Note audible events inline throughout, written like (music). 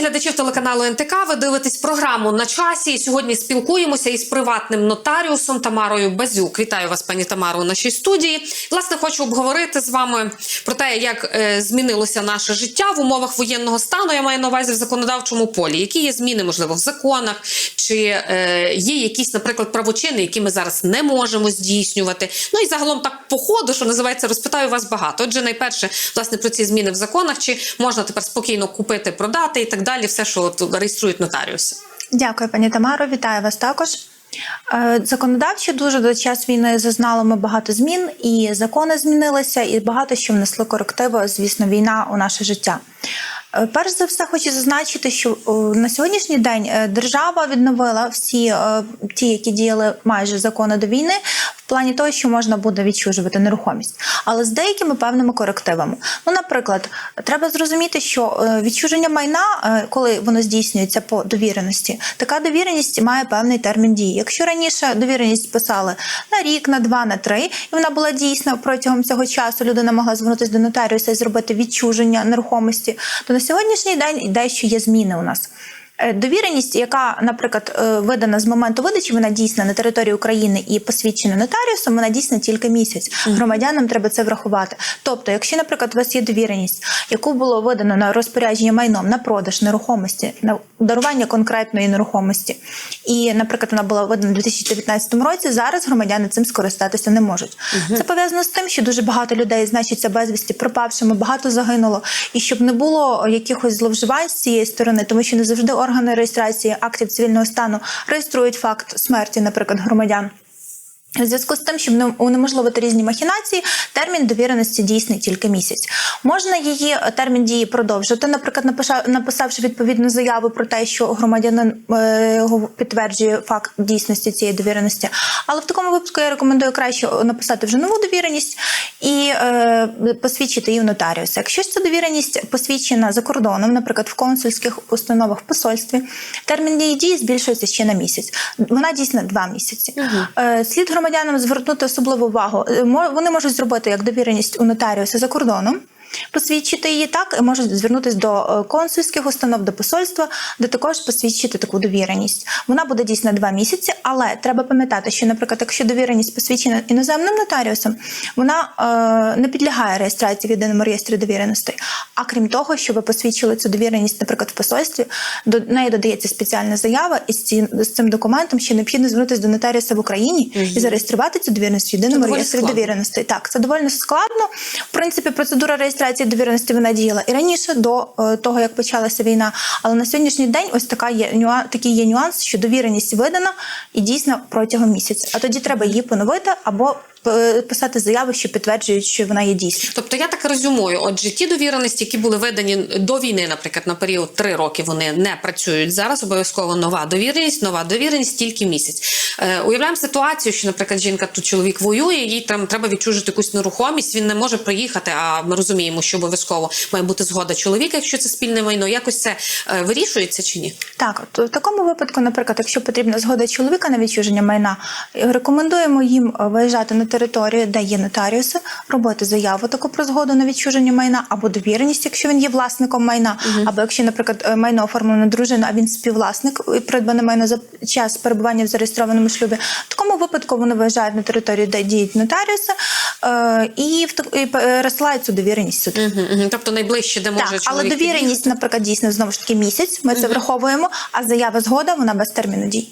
глядачів телеканалу НТК. Ви дивитесь програму на часі. І Сьогодні спілкуємося із приватним нотаріусом Тамарою Базюк. Вітаю вас, пані Тамаро, у нашій студії. Власне, хочу обговорити з вами про те, як е, змінилося наше життя в умовах воєнного стану. Я маю на увазі в законодавчому полі. Які є зміни, можливо, в законах, чи е, є якісь, наприклад, правочини, які ми зараз не можемо здійснювати. Ну і загалом так по ходу, що називається, розпитаю вас багато. Отже, найперше, власне, про ці зміни в законах, чи можна тепер спокійно купити, продати і так далі, все, що от реєструють нотаріуси. Дякую, пані Тамаро. Вітаю вас також. Е, Законодавчо дуже до час війни зазнали ми багато змін, і закони змінилися, і багато що внесли корективи, звісно, війна у наше життя. Е, Перш за все, хочу зазначити, що на сьогоднішній день е, держава відновила всі е, ті, які діяли майже закони до війни, плані того, що можна буде відчужувати нерухомість, але з деякими певними корективами. Ну, наприклад, треба зрозуміти, що е, відчуження майна, е, коли воно здійснюється по довіреності, така довіреність має певний термін дії. Якщо раніше довіреність писали на рік, на два, на три, і вона була дійсна протягом цього часу, людина могла звернутися до нотаріуса і зробити відчуження нерухомості, то на сьогоднішній день дещо є зміни у нас. Е, Довіреність, яка, наприклад, е, видана з моменту видачі, вона дійсна на території України і посвідчена нотаріусом, вона дійсна тільки місяць. Громадянам треба це врахувати. Тобто, якщо, наприклад, у вас є довіреність, яку було видано на розпорядження майном на продаж нерухомості, на дарування конкретної нерухомості, і, наприклад, вона була видана у 2019 році, зараз громадяни цим скористатися не можуть. Це пов'язано з тим, що дуже багато людей значиться безвісті пропавшими, багато загинуло, і щоб не було якихось зловживань з цієї сторони, тому що не завжди органи реєстрації актів цивільного стану реєструють факт смерті, наприклад, громадян. У зв'язку з тим, щоб не- унеможливити різні махінації, термін довіреності дійсний тільки місяць. Можна її е, термін дії продовжити, наприклад, написавши відповідну заяву про те, що громадянин е, підтверджує факт дійсності цієї довіреності. Але в такому випадку я рекомендую краще написати вже нову довіреність і е, посвідчити її в нотаріуса. Якщо ж ця довіреність посвідчена за кордоном, наприклад, в консульських установах в посольстві, термін її дії збільшується ще на місяць. Вона дійсна два місяці. Е, Слід громадянам звернути особливу увагу. Е, Вони можуть зробити як довіреність у нотаріуса за кордоном. Посвідчити її так, і можуть звернутися до е, консульських установ, до посольства, де також посвідчити таку довіреність. Вона буде дійсна два місяці, але треба пам'ятати, що, наприклад, якщо довіреність посвідчена іноземним нотаріусом, вона е, не підлягає реєстрації в єдиному реєстрі довіреностей. А крім того, щоб ви посвідчили цю довіреність, наприклад, в посольстві, до неї додається спеціальна заява, і з цим, з цим документом ще необхідно звернутися до нотаріуса в Україні і зареєструвати цю довіреність в єдиному реєстрі складно. довіреностей. Так, це доволі складно. В принципі, процедура реєстрації довіреності вона діяла і раніше до е, того, як почалася війна. Але на сьогоднішній день ось така є нюан. такий є нюанс, що довіреність видана і дійсно протягом місяця. А тоді треба її поновити або писати заяву, що підтверджують, що вона є дійсною. Тобто я так розумію, отже, ті довіреності, які були видані до війни, наприклад, на період три роки, вони не працюють зараз. Обов'язково нова довіреність, нова довіреність тільки місяць. Е, уявляємо ситуацію, що, наприклад, жінка тут чоловік воює, їй там треба відчужити якусь нерухомість. Він не може приїхати. А ми розуміємо, що обов'язково має бути згода чоловіка, якщо це спільне майно. Якось це е, вирішується чи ні? Так, то в такому випадку, наприклад, якщо потрібна згода чоловіка на відчуження майна, е, рекомендуємо їм е, виїжджати на територію, де є нотаріуси, робити заяву таку про згоду на відчуження майна або довіреність, якщо він є власником майна, або якщо, наприклад, е, майно оформлено дружину, а він співвласник і придбане майно за час перебування в зареєстрованому шлюбі. В такому випадку вони виїжджають на територію, де діють нотаріуси, е, і, в так- і е, розсилають цю довіреність суду. Угу, угу. Тобто найближче, де може Так, але довіреність, наприклад, дійсно знову ж таки місяць. Ми це враховуємо. А заява згода вона без терміну дій.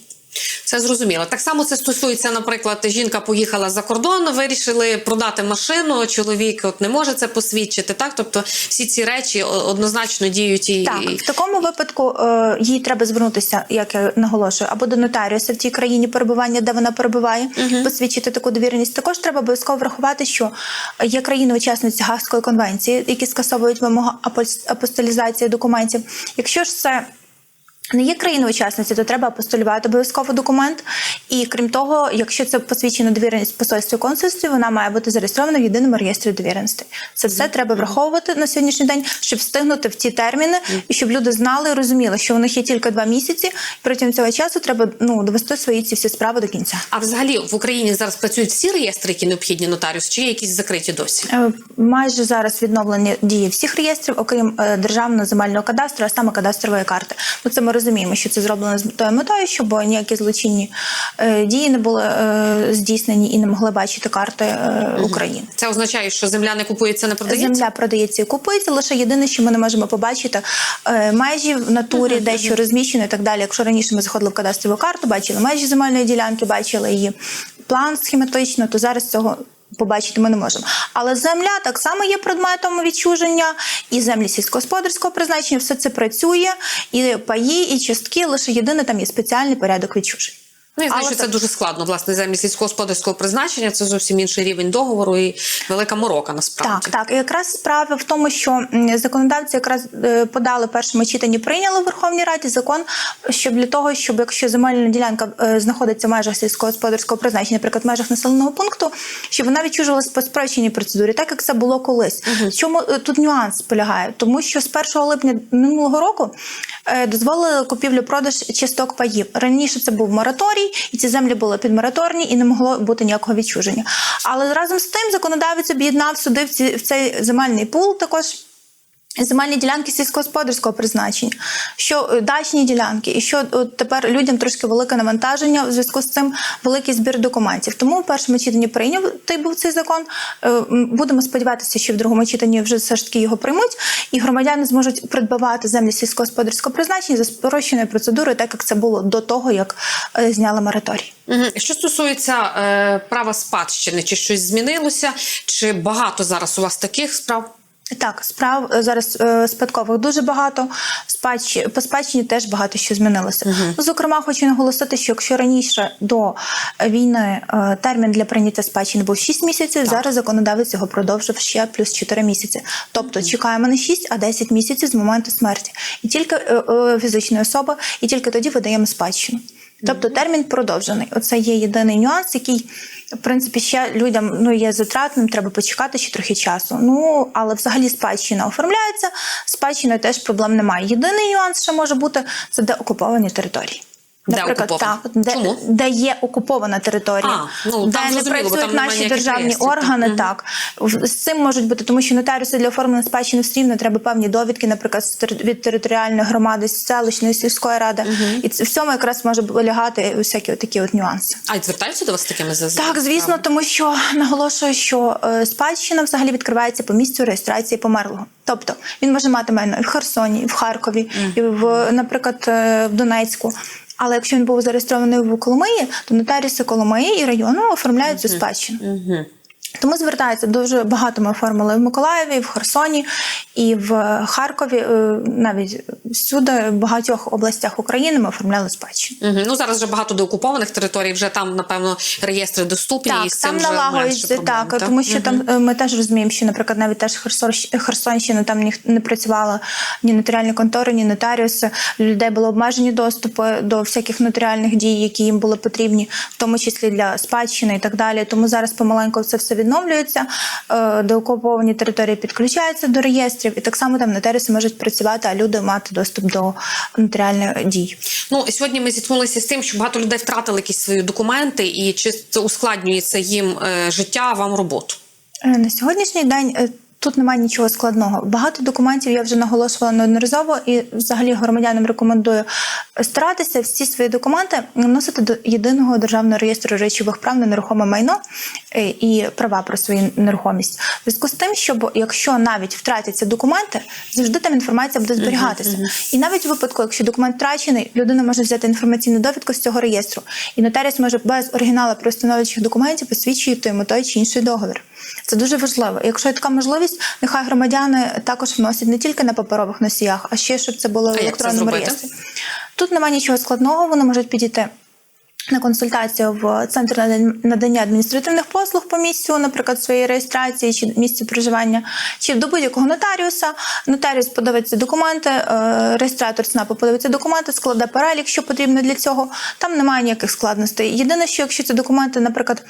Це зрозуміло. Так само це стосується, наприклад, жінка поїхала за кордон, вирішили продати машину. Чоловік от не може це посвідчити. Так, тобто всі ці речі однозначно діють і Так, в такому випадку е, їй треба звернутися, як я наголошую, або до нотаріуса в тій країні перебування, де вона перебуває, посвідчити таку довіреність. Також треба обов'язково врахувати, що є країни-учасниці Гаагської конвенції, які скасовують вимогу апос- апостолізації документів. Якщо ж це Не є країни-учасниці, то треба апостолювати обов'язково документ. І крім того, якщо це посвідчена довіреність посольстві консульстві, вона має бути зареєстрована в єдиному реєстрі довіреностей. Це все треба враховувати на сьогоднішній день, щоб встигнути в ті терміни і щоб люди знали і розуміли, що у них є тільки два місяці. І протягом цього часу треба ну довести свої ці всі справи до кінця. А взагалі в Україні зараз працюють всі реєстри, які необхідні нотаріус, чи є якісь закриті досі? Е, Майже зараз відновлені дії всіх реєстрів, окрім е, державного земельного кадастру, а саме кадастрової карти. Ну це ми розуміємо, що це зроблено з тою метою, щоб ніякі злочинні е, дії не були е, здійснені і не могли бачити карти е, України. Це означає, що земля не купується, не продається? Земля продається і купується. Лише єдине, що ми не можемо побачити межі в натурі, де що розміщено і так далі. Якщо раніше ми заходили в кадастрову карту, бачили межі земельної ділянки, бачили її план схематично, то зараз цього. Побачити ми не можемо, але земля так само є предметом відчуження, і землі сільськогосподарського призначення все це працює, і паї, і частки. Лише єдине там є спеціальний порядок відчуження. Ну, я знаю, Але що це так- дуже складно. Власне, землі сільськогосподарського призначення це зовсім інший рівень договору і велика морока насправді. Так, так. І якраз справа в тому, що законодавці якраз е, подали першому читанні, прийняли в Верховній Раді закон, щоб для того, щоб якщо земельна ділянка е, знаходиться в межах сільськогосподарського призначення, наприклад, в межах населеного пункту, щоб вона відчужувалась по спрощеній процедурі, так як це було колись. В чому е, тут нюанс полягає? Тому що з 1 липня минулого року дозволили купівлю-продаж часток паїв. Раніше це був мораторій, і ці землі були підмораторні, і не могло бути ніякого відчуження. Але разом з тим законодавець об'єднав сюди в, цей земельний пул також. Земельні ділянки сільськогосподарського призначення, що е, дачні ділянки, і що от тепер людям трошки велике навантаження в зв'язку з цим великий збір документів. Тому в першому читанні прийняв той був цей закон. Е, Будемо сподіватися, що в другому читанні вже все ж таки його приймуть, і громадяни зможуть придбавати землі сільськогосподарського призначення за спрощеною процедурою, так як це було до того, як е, зняли мораторій. Що стосується е, права спадщини, чи щось змінилося, чи багато зараз у вас таких справ? Так, справ зараз е, спадкових дуже багато. Спадщ... По спадщині теж багато що змінилося. Ну, Зокрема, хочу наголосити, що якщо раніше до війни е, термін для прийняття спадщини був 6 місяців, зараз законодавець його продовжив ще плюс 4 місяці. Тобто чекаємо не 6, а 10 місяців з моменту смерті. І тільки е, е, фізичної особи, і тільки тоді видаємо спадщину. Тобто термін продовжений. Оце є єдиний нюанс, який в принципі ще людям ну є затратним, треба почекати ще трохи часу. Ну але взагалі спадщина оформляється. Спадщиною теж проблем немає. Єдиний нюанс, що може бути, це де окуповані території. Де так, де, Чому? де є окупована територія, А, ну, де не працюють наші державні органи. Так з цим можуть бути, тому що нотаріуси для оформлення спадщини все рівно треба певні довідки, наприклад, від територіальної громади, з селищної сільської ради, і в цьому якраз може полягати всякі такі от нюанси. А й звертаються до вас такими за Так, звісно, тому що наголошую, що е, спадщина взагалі відкривається по місцю реєстрації померлого. Тобто він може мати майно і в Херсоні, і в Харкові, і в, наприклад, е, в Донецьку. Але якщо він був зареєстрований в Коломиї, то нотаріуси Коломиї і району оформляють цю спадщину. Угу. Тому звертаються дуже багато. Ми оформили в Миколаєві, і в Херсоні і в Харкові, е, навіть всюди, в багатьох областях України ми оформляли спадщину. Угу. Ну зараз вже багато деокупованих територій, вже там, напевно, реєстри доступні. і Так, з цим там менше налагоюється проблем, так, тому що там е, ми теж розуміємо, що, наприклад, навіть теж Херсон- Херсонщина там ні, не працювала ні нотаріальні контори, ні нотаріуси. Людей були обмежені доступи до всяких нотаріальних дій, які їм були потрібні, в тому числі для спадщини і так далі. Тому зараз помаленьку це все відновлюється. е, Деокуповані території підключаються до реєстрів, і так само там нотаріуси можуть працювати, а люди мати доступ до нотаріальних дій. Ну сьогодні ми зіткнулися з тим, що багато людей втратили якісь свої документи, і чи це ускладнюється їм е, життя, вам роботу? Е, На сьогоднішній день тут немає нічого складного. Багато документів я вже наголошувала неодноразово, і взагалі громадянам рекомендую старатися всі свої документи вносити до єдиного державного реєстру речових прав на нерухоме майно е, і права про свою нерухомість. В зв'язку з тим, щоб якщо навіть втратяться документи, завжди там інформація буде зберігатися. І навіть у випадку, якщо документ втрачений, людина може взяти інформаційну довідку з цього реєстру, і нотаріус може без оригіналу простановчих документів посвідчити йому той чи інший договір. Це дуже важливо. Якщо є така можливість, нехай громадяни також вносять не тільки на паперових носіях, а ще щоб це було в електронному реєстрі. Тут немає нічого складного, вони можуть підійти. На консультацію в центр надання адміністративних послуг по місцю, наприклад, своєї реєстрації чи місцю проживання, чи до будь-якого нотаріуса. Нотаріус подивиться документи, е, реєстратор ЦНАПу подивиться документи, складе перелік, що потрібно для цього. Там немає ніяких складностей. Єдине, що якщо це документи, наприклад,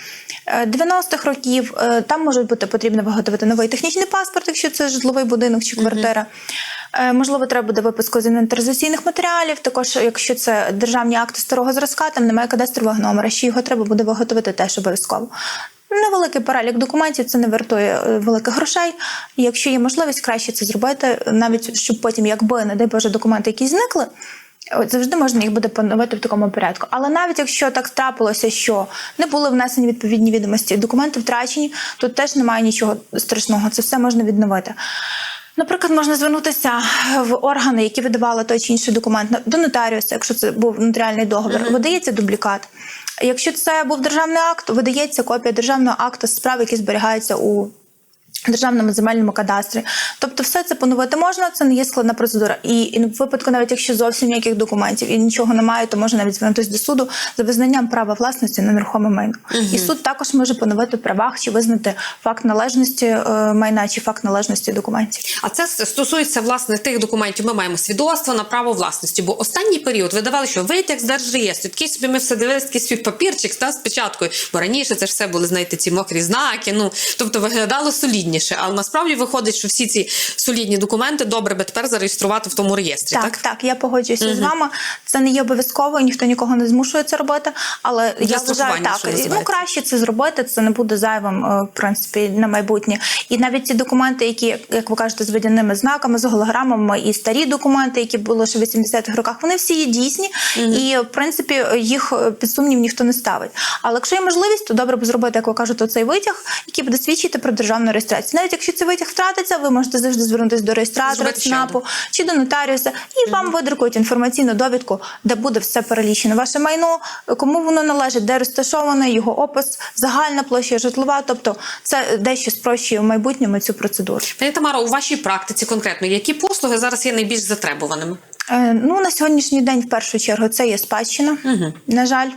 е, 90-х років, е, там може бути потрібно виготовити новий технічний паспорт, якщо це житловий будинок чи квартира. Е, Можливо, треба буде випуску з інвентаризаційних матеріалів. Також, якщо це державні акти старого зразка, там немає кадастрового номера, ще його треба буде виготовити теж обов'язково. Невеликий перелік документів це не вартує е, великих грошей. Якщо є можливість, краще це зробити, навіть щоб потім, якби, не дай Боже, документи якісь зникли. Завжди можна їх буде поновити в такому порядку. Але навіть якщо так трапилося, що не були внесені відповідні відомості, документи втрачені, то теж немає нічого страшного. Це все можна відновити. Наприклад, можна звернутися в органи, які видавали той чи інший документ до нотаріуса, якщо це був нотаріальний договір, видається дублікат. Якщо це був державний акт, видається копія державного акту з справи, які зберігаються у державному земельному кадастрі. Тобто, все це поновити можна, це не є складна процедура. І, і в випадку, навіть якщо зовсім ніяких документів і нічого немає, то можна навіть звернутися до суду за визнанням права власності на нерухоме майно. І суд також може поновити в правах чи визнати факт належності е, майна чи факт належності документів. А це стосується власне тих документів. Ми маємо свідоцтво на право власності. Бо останній період видавали, що витяг з держреєстру. Такий собі ми все дивилися, такий свій папірчик та, з печаткою. Бо раніше це ж все були, знаєте, ці мокрі знаки. Ну тобто виглядало солідніше. Але насправді виходить, що всі ці солідні документи добре би тепер зареєструвати в тому реєстрі. Так, Так, так, я погоджуюся з вами. Це не є обов'язково, ніхто нікого не змушує це робити. Але я вважаю, так що ну краще це зробити. Це не буде зайвим, е, в принципі, на майбутнє. І навіть ті документи, які, як ви кажете, з водяними знаками, з голограмами, і старі документи, які були ще в 80-х роках, вони всі є дійсні, і в принципі їх е, під сумнів ніхто не ставить. Але якщо є можливість, то добре б зробити, як ви кажете, цей витяг, який буде свідчити про державну реєстрацію. Навіть якщо цей витяг втратиться, ви можете завжди звернутися до реєстратора ЦНАПу чи до нотаріуса, і вам видрукують інформаційну довідку, де буде все перелічено. Ваше майно, кому воно належить, де розташоване, його опис, загальна площа житлова. Тобто це дещо спрощує в майбутньому цю процедуру. Пані Тамара, у вашій практиці конкретно які послуги зараз є найбільш затребуваними? Е, Ну, на сьогоднішній день, в першу чергу, це є спадщина, на жаль.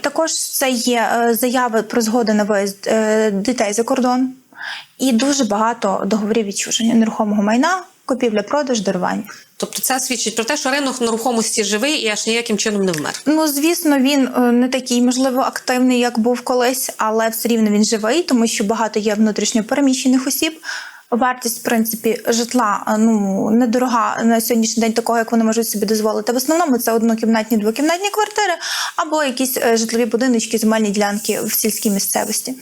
Також це є е, заяви про згоди на виїзд е, дітей за кордон і дуже багато договорів відчуження нерухомого майна, купівля, продаж, дарування. Тобто це свідчить про те, що ринок нерухомості живий і аж ніяким чином не вмер. Ну, звісно, він е, не такий, можливо, активний, як був колись, але все рівно він живий, тому що багато є внутрішньо переміщених осіб. Вартість, в принципі, житла ну недорога на сьогоднішній день, такого як вони можуть собі дозволити. В основному це однокімнатні, двокімнатні квартири або якісь е, житлові будиночки, земельні ділянки в сільській місцевості.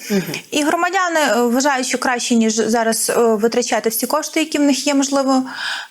І громадяни е, вважають, що краще ніж зараз е, витрачати всі кошти, які в них є, можливо,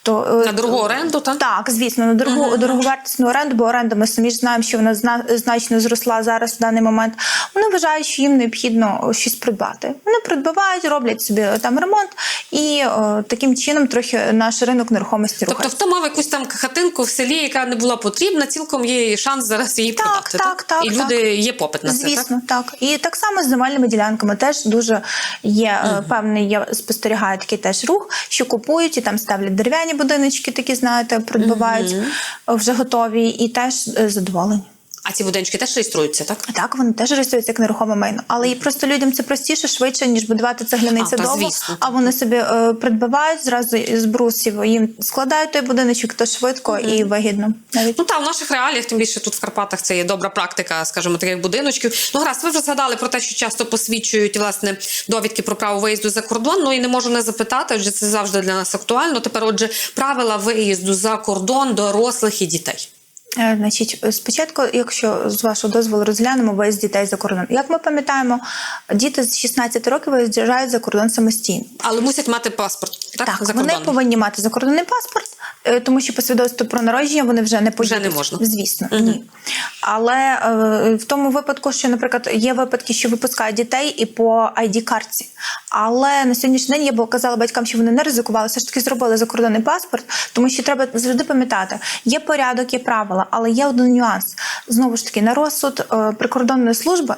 то На дорогу оренду, так? так, звісно, на дорогу дороговартісну оренду, бо оренда ми самі ж знаємо, що вона значно зросла зараз в даний момент. Вони вважають, що їм необхідно щось придбати. Вони придбавають, роблять собі там ремонт, і о, таким чином трохи наш ринок нерухомості Тобто, хто мав якусь там хатинку в селі, яка не була потрібна, цілком є шанс зараз її Так, продати. так, так, і так. люди є попит на це. Так? Звісно, так. І так само з земельними ділянками теж дуже є е, певний, я спостерігаю такий теж рух, що купують і там ставлять дерев'яні будиночки, такі знаєте, придбавають е, вже готові, і теж е, задоволені. А ці будиночки теж реєструються, так? Так, вони теж реєструються як нерухоме майно. Але і просто людям це простіше, швидше, ніж будувати цегляний звісно. А вони собі е, придбавають зразу з брусів, їм складають той будиночок, то швидко і вигідно. Навіть Ну та в наших реаліях, тим більше тут в Карпатах це є добра практика, скажімо, таких будиночків. Ну гаразд, ви вже згадали про те, що часто посвідчують власне довідки про право виїзду за кордон. Ну і не можу не запитати, адже це завжди для нас актуально. Тепер, отже, правила виїзду за кордон дорослих і дітей. Е, Значить, спочатку, якщо з вашого дозволу розглянемо виїзд дітей за кордон. Як ми пам'ятаємо, діти з 16 років виїжджають за кордон самостійно. Але мусять мати паспорт, так? Так, за вони повинні мати закордонний паспорт, е, тому що по свідоцтву про народження вони вже не поїдуть. не можна. Звісно, ні. Але е, в тому випадку, що, наприклад, є випадки, що випускають дітей і по id картці Але на сьогоднішній день я б казала батькам, що вони не ризикували, все ж таки зробили закордонний паспорт, тому що треба завжди пам'ятати, є порядок, є правила, але є один нюанс. Знову ж таки, на розсуд е, прикордонної служби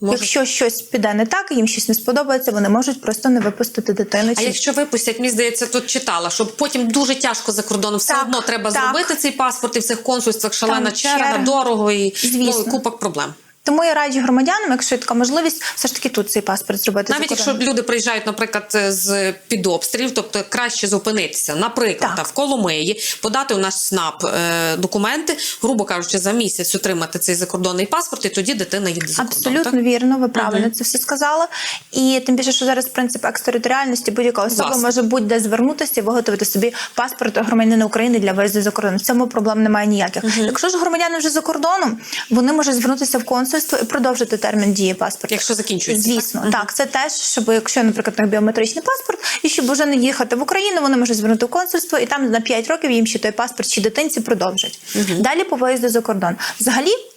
Можуть. Якщо щось піде не так, їм щось не сподобається, вони можуть просто не випустити дитину. А чи- якщо випустять, мені здається, тут читала, що потім дуже тяжко за кордоном. Все Так, одно треба так. зробити цей паспорт і в цих консульствах шалена черга, черга. дорого і ну, Звісно. купа проблем. Тому я раджу громадянам, якщо є така можливість, все ж таки тут цей паспорт зробити. Навіть якщо люди приїжджають, наприклад, з під обстрілів, тобто краще зупинитися, наприклад, Так. та, в Коломиї, подати у наш СНАП е, документи, грубо кажучи, за місяць отримати цей закордонний паспорт, і тоді дитина їде за кордон. Абсолютно так? вірно, ви правильно це все сказали. І тим більше, що зараз принцип екстериторіальності будь-яка особа Власне. може будь-де звернутися і виготовити собі паспорт громадянина України для виїзду за кордон. В цьому проблем немає ніяких. Якщо ж громадяни вже за кордоном, вони можуть звернутися в консульство і продовжити термін дії паспорту. Якщо закінчується, звісно, так? так, це теж, щоб якщо, наприклад, на біометричний паспорт, і щоб вже не їхати в Україну, вони можуть звернути в консульство, і там на 5 років їм ще той паспорт чи дитинці продовжать. Далі по виїзду за кордон. Взагалі.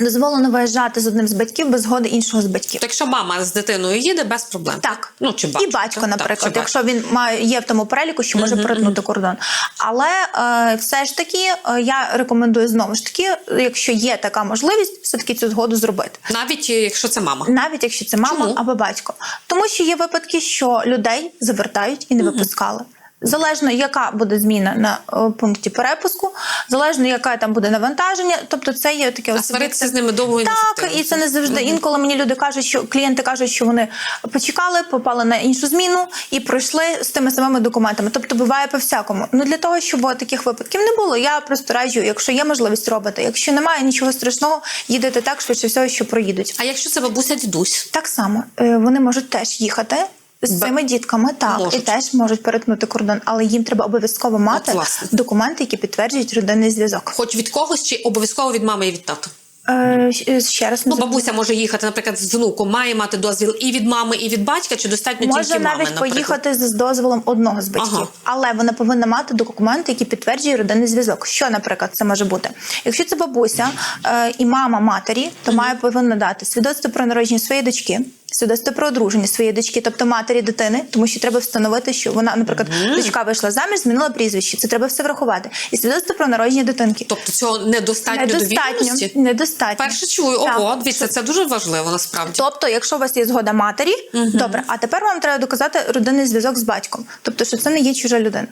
Дозволено виїжджати з одним з батьків без згоди іншого з батьків. Так, якщо мама з дитиною їде, без проблем. Так, Ну, чи батько, і батько, наприклад, Так, якщо він має є в тому переліку, що може перетнути кордон. Але е, все ж таки е, я рекомендую знову ж таки, якщо є така можливість, все таки цю згоду зробити. Навіть е, якщо це мама. Навіть якщо це мама Чому? або батько, тому що є випадки, що людей завертають і не випускали. Залежно, яка буде зміна на е, пункті перепуску, залежно, яке там буде навантаження, тобто це є таке А сваритися з ними довго і так, і це не завжди. Інколи мені люди кажуть, що клієнти кажуть, що вони почекали, попали на іншу зміну і пройшли з тими самими документами. Тобто буває по всякому. Ну для того, щоб таких випадків не було, я просто раджу, якщо є можливість робити. Якщо немає нічого страшного, їдете так швидше всього, що проїдуть. А якщо це бабуся дідусь? Так само е, вони можуть теж їхати. З цими дітками так Можуть. і теж можуть перетнути кордон, але їм треба обов'язково мати власне. документи, які підтверджують родинний зв'язок. Хоч від когось, чи обов'язково від мами і від тата? Е, ще раз Ну, бабуся може їхати, наприклад, з внуком, має мати дозвіл і від мами, і від батька, чи достатньо Може тільки мами, навіть наприклад? поїхати з дозволом одного з батьків, Ага. але вона повинна мати документи, які підтверджують родинний зв'язок. Що, наприклад, це може бути? Якщо це бабуся е, і мама матері, то має повинна дати свідоцтво про народження своєї дочки. Свідоцтво про одруження своєї дочки, тобто матері дитини, тому що треба встановити, що вона, наприклад, дочка вийшла заміж, змінила прізвище. Це треба все врахувати. І свідоцтво про народження дитинки. Тобто цього недостатньо, недостатньо. Недостатньо. Перше чую, Так. ого, дивіться, це дуже важливо насправді. Тобто, якщо у вас є згода матері, добре, а тепер вам треба доказати родинний зв'язок з батьком, тобто, що це не є чужа людина.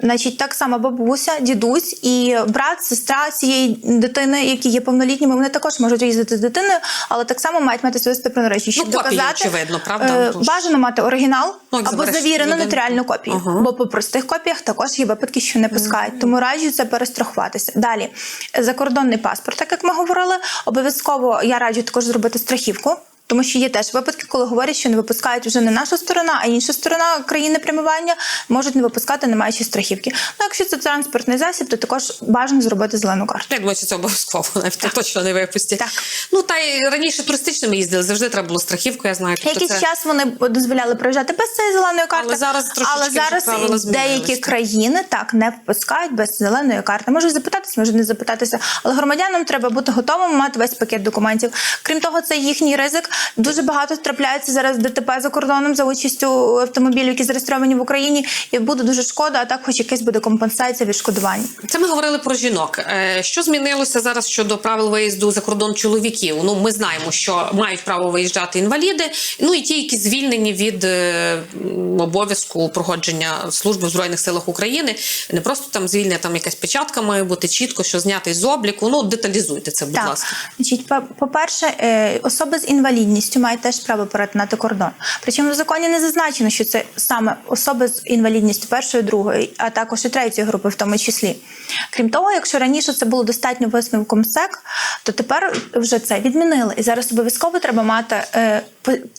Значить, так само бабуся, дідусь і брат, сестра цієї дитини, які є повнолітніми, вони також можуть їздити з дитиною, але так само мають мати свідоцтво про народження. Доказати, очевидно, правда? е, бажано мати оригінал Ну, або забереш завірену нотаріальну копію. Ага. Бо по простих копіях також є випадки, що не пускають. Тому раджу це перестрахуватися. Далі закордонний паспорт, так як ми говорили, обов'язково я раджу також зробити страхівку. Тому що є теж випадки, коли говорять, що не випускають вже не наша сторона, а інша сторона країни прямування можуть не випускати, не маючи страхівки. Ну, якщо це транспортний засіб, то також бажано зробити зелену карту. Я думаю, що це обов'язково, (laughs) навіть то точно не випустять. Так. Ну та й раніше туристичними їздили, завжди треба було страхівку, я знаю. Тобто Якийсь це... час вони дозволяли проїжджати без цієї зеленої карти, Але зараз але зараз деякі так. країни так не впускають без зеленої карти. Можуть запитатися, може не запитатися, але громадянам треба бути готовим мати весь пакет документів. Крім того, це їхній ризик. Дуже багато трапляється зараз ДТП за кордоном за участю автомобілів, які зареєстровані в Україні, і буде дуже шкода, а так хоч якась буде компенсація відшкодування. Це ми говорили про жінок. Е, Що змінилося зараз щодо правил виїзду за кордон чоловіків? Ну, ми знаємо, що мають право виїжджати інваліди, ну і ті, які звільнені від е, обов'язку проходження служби в збройних силах України. Не просто там звільнення, там якась печатка має бути чітко, що знятий з обліку. Ну деталізуйте це, будь Так, ласка. значить, по- по-перше, е, особи з інвалідністю мають теж право перетинати кордон. Причому в законі не зазначено, що це саме особи з інвалідністю першої, другої, а також і третьої групи, в тому числі. Крім того, якщо раніше це було достатньо висновком СЕК, то тепер вже це відмінили. І зараз обов'язково треба мати е,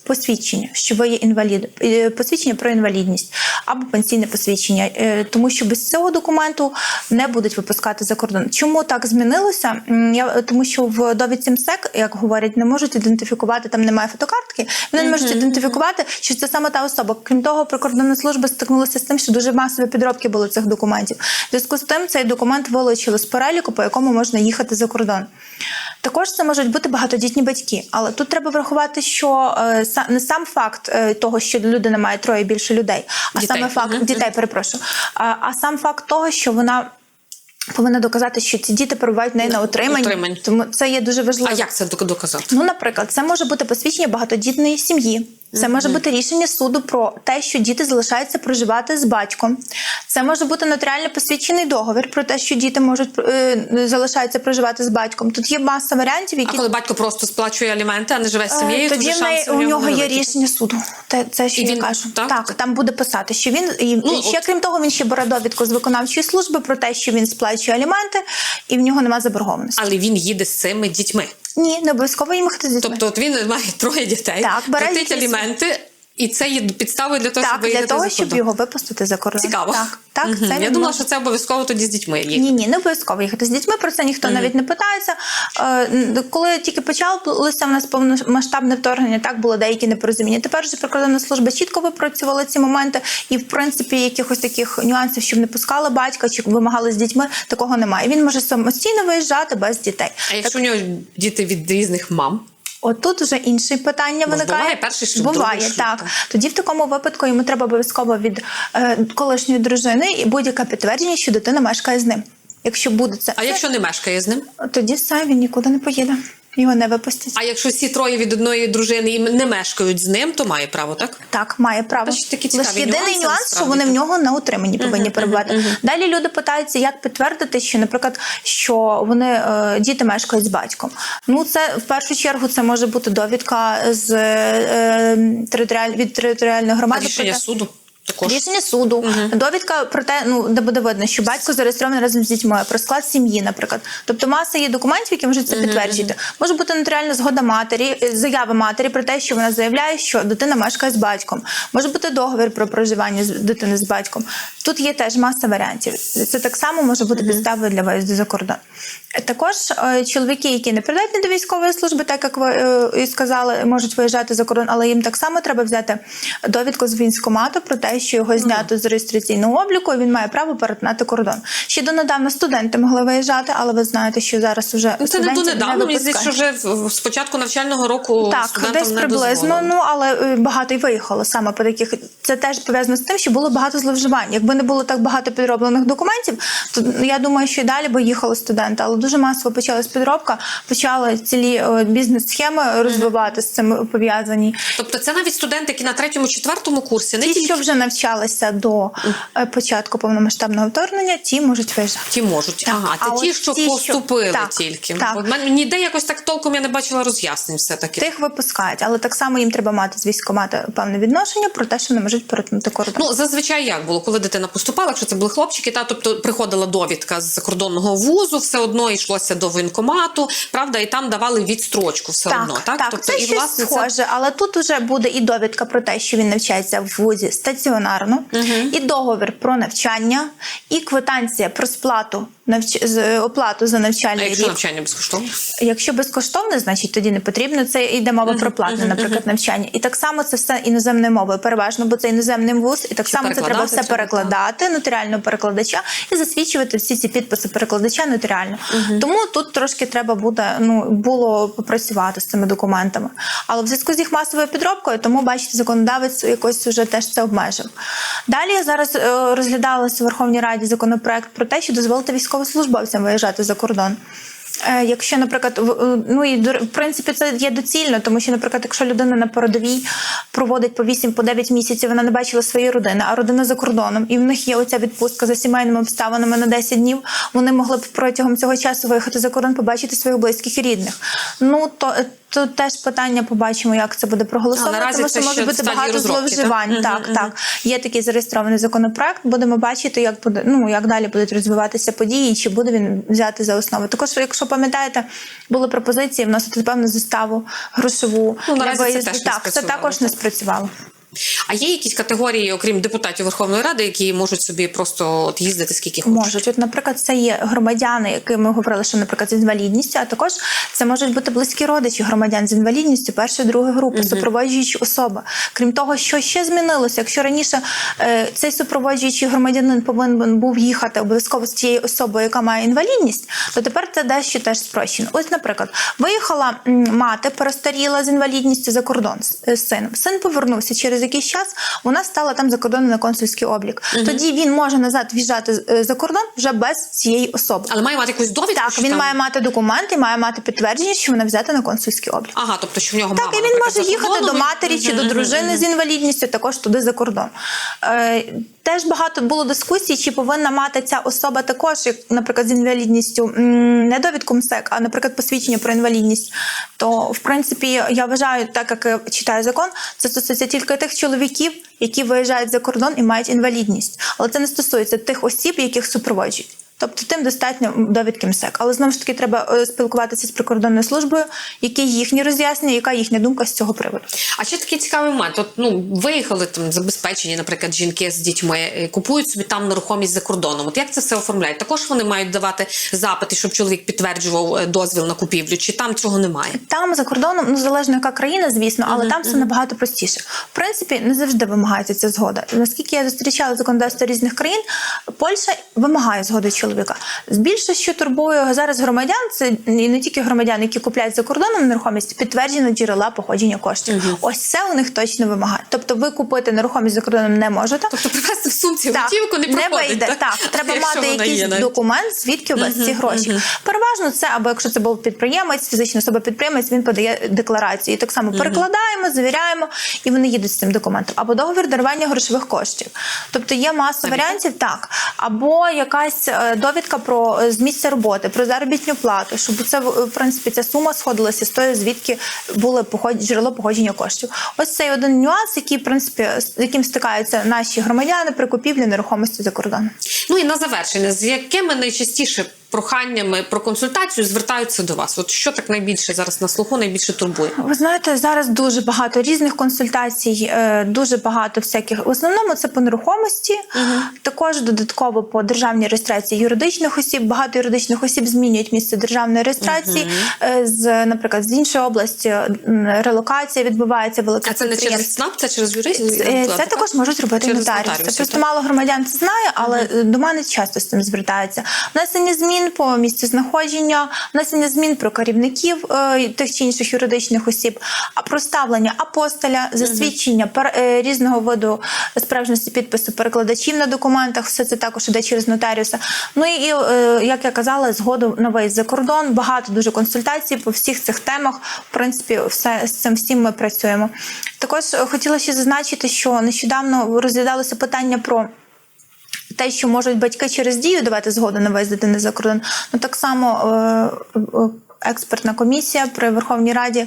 посвідчення, що ви є інвалід, е, посвідчення про інвалідність або пенсійне посвідчення, е, тому що без цього документу не будуть випускати за кордон. Чому так змінилося? Я тому, що в довідці МСЕК, як говорять, не можуть ідентифікувати, там немає фотокартки. Вони не можуть ідентифікувати, що це саме та особа. Крім того, прикордонна служба стикнулася з тим, що дуже масові підробки були цих документів. В зв'язку з тим цей документ вилучили з переліку, по якому можна їхати за кордон. Також це можуть бути багатодітні батьки, але тут треба врахувати, що е, не сам факт е, того, що людина має троє більше людей, а Дітей. саме факт дітей, перепрошую, а, а сам факт того, що вона. Повинна доказати, що ці діти перебувають в неї на. Утриманні. Тому це є дуже важливо. А як це док- доказати? Ну, наприклад, це може бути посвідчення багатодітної сім'ї. Це може бути рішення суду про те, що діти залишаються проживати з батьком. Це може бути нотаріально посвідчений договір про те, що діти можуть е, залишаються проживати з батьком. Тут є маса варіантів, А які коли батько просто сплачує аліменти, а не живе з Е, сім'єю, тоді в у нього є рішення суду. Те, це що І я він- кажу. так? Так, там буде писати, що він і, Ну, ще от- крім того, він ще бере довідку з виконавчої служби про те, що він сплачує аліменти, і в нього немає заборгованості. Але він їде з цими дітьми. Ні, не обов'язково їм хто з дітьми. Тобто, от він має троє дітей, Так, бере платить якісь- аліменти, і це є підставою для того, щоб так, виїхати для того, за щоб його випустити за кордон. Цікаво. Так, так, Мгм. це Я він думала, що це обов'язково тоді з дітьми їхати. Ні, ні, не обов'язково їхати з дітьми. Про це ніхто навіть не питається. Е, Коли тільки почалося в нас повномасштабне вторгнення, так було деякі непорозуміння. Тепер вже прикордонна служба чітко випрацювала ці моменти, і в принципі якихось таких нюансів, щоб не пускали батька чи вимагали з дітьми, такого немає. Він може самостійно виїжджати без дітей. А якщо у нього діти від різних мам, От тут вже інше питання Бо виникає. буває перший шлюб, буває другий шлюб, так. так. Тоді в такому випадку йому треба обов'язково від е, колишньої дружини і будь-яке підтвердження, що дитина мешкає з ним. Якщо буде це, а якщо не мешкає з ним? тоді все він нікуди не поїде. Його не випустять. А якщо всі троє від одної дружини і не мешкають з ним, то має право, так? Так, має право. Бачите, такі цікаві Лише єдиний нюанси, нюанс, що вони в нього на утриманні повинні перебувати. Далі люди питаються, як підтвердити, що, наприклад, що вони е, діти мешкають з батьком. Ну, це в першу чергу це може бути довідка з е, територіаль... від територіальної громади. рішення про те- суду також. Рішення суду, довідка про те, ну де буде видно, що батько зареєстрований разом з дітьми, про склад сім'ї, наприклад. Тобто маса є документів, які можуть це підтверджувати. Може бути нотаріальна згода матері, е, заява матері про те, що вона заявляє, що дитина мешкає з батьком. Може бути договір про проживання з дитини з батьком. Тут є теж маса варіантів. Це так само може бути підставою для виїзду за кордон. Також е, чоловіки, які не придатні до військової служби, так як ви е, і сказали, можуть виїжджати за кордон, але їм так само треба взяти довідку з військкомату про те, що його знято з реєстраційного обліку, і він має право перетинати кордон. Ще донедавна студенти могли виїжджати, але ви знаєте, що зараз уже Ну, це не донедавно, мені здається, що вже з початку навчального року Так, студентам десь не приблизно, ну але е, багато й виїхало саме по таких. Це теж пов'язано з тим, що було багато зловживань. Якби не було так багато підроблених документів, то я думаю, що і далі би їхали студенти. Але дуже масово почалась підробка, почали цілі е, бізнес-схеми розвивати з цим пов'язані. Тобто це навіть студенти, які на третьому, четвертому курсі, не Ті, що вже навчалися до е, початку повномасштабного вторгнення, ті можуть виїжджати. ті можуть. ага, це а ті, що ті, поступили так, тільки. так. Ніде якось так толком я не бачила роз'яснень все таки. Тих випускають, але так само їм треба мати з військкомата певне відношення про те, що не можуть перетнути кордон. Ну, зазвичай як було, коли дитина поступала, якщо це були хлопчики, та тобто приходила довідка з закордонного вузу, все одно йшлося до воєнкомату, правда, і там давали відстрочку все Так, одно. Так, так, тобто, це і щось власне схоже, але тут вже буде і довідка про те, що він навчається в вузі стаціонарно, і договір про навчання, і квитанція про сплату навч... з- оплату за А якщо рік. навчання безкоштовне? Якщо безкоштовне, значить тоді не потрібно. Це йде мова про платне, наприклад, навчання. І так само це все іноземною мовою, переважно, бо це іноземний вуз, і так Що само це треба все перекладати нотаріального перекладача і засвідчувати всі ці підписи перекладача нотаріально. Тому тут трошки треба буде ну було попрацювати з цими документами. Але в зв'язку з їх масовою підробкою, тому бачите, законодавець якось вже теж це обмежив. Далі зараз е, розглядалося в Верховній Раді законопроект про те, що дозволити військовослужбовцям виїжджати за кордон. Е, Якщо, наприклад, е, ну і в принципі це є доцільно, тому що, наприклад, якщо людина на передовій проводить по 8 по 9 місяців, вона не бачила своєї родини, а родина за кордоном, і в них є оця відпустка за сімейними обставинами на 10 днів, вони могли б протягом цього часу виїхати за кордон, побачити своїх близьких і рідних. Ну то. Тут теж питання побачимо, як це буде проголосовано, А тому що може бути багато так? зловживань. Мгм, Так, так. Є такий зареєстрований законопроект. Будемо бачити, як буде ну як далі будуть розвиватися події, чи буде він взяти за основу. Також, якщо пам'ятаєте, були пропозиції вносити певну заставу грошову Ну, наразі це теж так. не так, це також не спрацювало. А є якісь категорії, окрім депутатів Верховної Ради, які можуть собі просто от їздити скільки хочуть? Можуть, от, наприклад, це є громадяни, які ми говорили, що, наприклад, з інвалідністю, а також це можуть бути близькі родичі громадян з інвалідністю першої другої групи, супроводжуючі особи. Крім того, що ще змінилося, якщо раніше е, цей супроводжуючий громадянин повинен був їхати обов'язково з тією особою, яка має інвалідність, то тепер це дещо теж спрощено. Ось, наприклад, виїхала мати, перестаріла з інвалідністю за кордон з, з сином. Син повернувся через якийсь час вона стала там за кордоном на консульський облік. Тоді він може назад в'їжджати е, за кордон вже без цієї особи. Але має мати якусь довідку. Так, він там... має мати документи, має мати підтвердження, що вона взята на консульський облік. Ага, тобто, що в нього Так, мама, і він може їхати до матері чи до дружини з інвалідністю, також туди за кордон. Е, Теж багато було дискусій, чи повинна мати ця особа також, як, наприклад, з інвалідністю, не довідку МСЕК, а, наприклад, посвідчення про інвалідність. То, в принципі, я вважаю, так як я читаю закон, це стосується тільки тих чоловіків, які виїжджають за кордон і мають інвалідність. Але це не стосується тих осіб, яких супроводжують. Тобто тим достатньо довідки МСЕК. Але знову ж таки треба е, спілкуватися з прикордонною службою, які їхні роз'яснення, яка їхня думка з цього приводу. А ще такий цікавий момент. От, ну, виїхали там забезпечені, наприклад, жінки з дітьми, е, купують собі там нерухомість за кордоном. От як це все оформляють? Також вони мають давати запити, щоб чоловік підтверджував е, дозвіл на купівлю, чи там цього немає? Там за кордоном, ну залежно яка країна, звісно, але там все набагато простіше. В принципі, не завжди вимагається ця згода. Наскільки я зустрічала законодавство різних країн, Польща вимагає згоди чоловіка. Збільше, що турбує зараз громадян, це і не тільки громадян, які купляють за кордоном нерухомість, підтверджено джерела походження коштів. Ось це у них точно вимагає. Тобто, ви купити нерухомість за кордоном не можете. Тобто привезти в сумці Так, готівку не проходить. вийде. Так, (laughs) треба Якщо мати якийсь є документ, звідки у вас ці гроші. Переважно це, або якщо це був підприємець, фізична особа підприємець, він подає декларацію. І так само перекладаємо, завіряємо, і вони їдуть з цим документом. Або договір дарування грошових коштів. Тобто є маса варіантів, так. Або якась е, довідка про е, з місця роботи, про заробітну плату, щоб це в принципі ця сума сходилася з тою, звідки було поход... джерело походження коштів. Ось цей один нюанс, який в принципі з яким стикаються наші громадяни при купівлі нерухомості за кордоном. Ну і на завершення, з якими найчастіше проханнями про консультацію звертаються до вас? От що так найбільше зараз на слуху, найбільше турбує? Ви знаєте, зараз дуже багато різних консультацій, е, дуже багато всяких. В основному це по нерухомості, також додатково по державній реєстрації юридичних осіб. Багато юридичних осіб змінюють місце державної реєстрації е, з, наприклад, з іншої області релокація відбувається велика А це не через СНАП, це через юристів? Е, Це також можуть робити нотаріуси. Просто так. мало громадян це знає, але е, до мене часто з цим звертаються. Внесення змін по місцю знаходження, внесення змін про керівників е, тих чи інших юридичних осіб, а проставлення апостоля, засвідчення е, різного виду справжності підпису перекладачів на документах. Все це також іде через нотаріуса. Ну і е, як я казала, згоду на виїзд за кордон. Багато дуже консультацій по всіх цих темах. В принципі, все з цим всім ми працюємо. Також хотіла ще зазначити, що нещодавно розглядалося питання про. Те, що можуть батьки через дію давати згоду на виїзд дитини за кордон, ну так само е, е, експертна комісія при Верховній Раді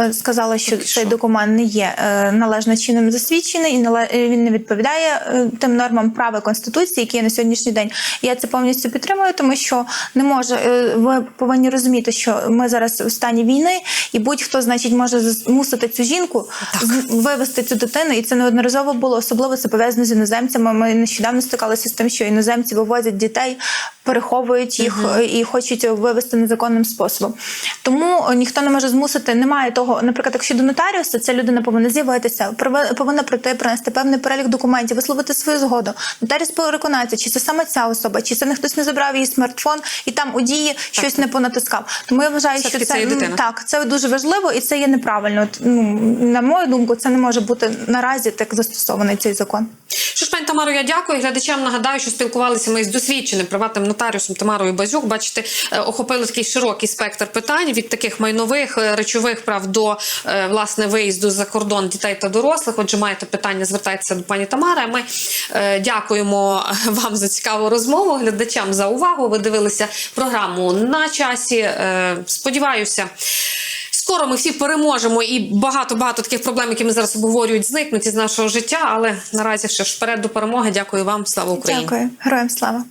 е, сказала, що цей що. документ не є е, належно чином засвідчений і він не відповідає е, тим нормам права конституції, які є на сьогоднішній день. Я це повністю підтримую, тому що не може ви повинні розуміти, що ми зараз у стані війни, і будь-хто, значить, може змусити цю жінку з- вивести цю дитину, і це неодноразово було особливо це пов'язано з іноземцями. Ми нещодавно стикалися з тим, що іноземці вивозять дітей, переховують їх е, і хочуть вивести незаконним способом. Тому е, ніхто не може змусити. Немає того, наприклад, якщо до нотаріуса, ця людина повинна з'явитися, повинна прийти, принести певний перелік документів, висловити свою згоду. Нотаріус переконається, чи це саме ця особа, чи це не хтось не забрав її смартфон і там у дії щось не понатискав. Тому я вважаю, що це це дитина. так, це дуже важливо і це є неправильно. Ну, на мою думку, це не може бути наразі так застосований цей закон. Що ж, пані Тамаро, я дякую. Глядачам нагадаю, що спілкувалися ми з досвідченим приватним нотаріусом Тамарою Базюк. Бачите, е, охопили такий широкий спектр питань від таких майнових е, речових прав до е, власне виїзду за кордон дітей та дорослих. Отже, маєте питання, звертайтеся до пані Тамари. Ми дякуємо вам за цікаву розмову. Глядачам за увагу. Ви дивилися програму на часі. Сподіваюся. Скоро ми всі переможемо, і багато багато таких проблем, які ми зараз обговорюють, зникнуть із нашого життя. Але наразі ще ж вперед до перемоги. Дякую вам. Слава Україні! Дякую, героям слава.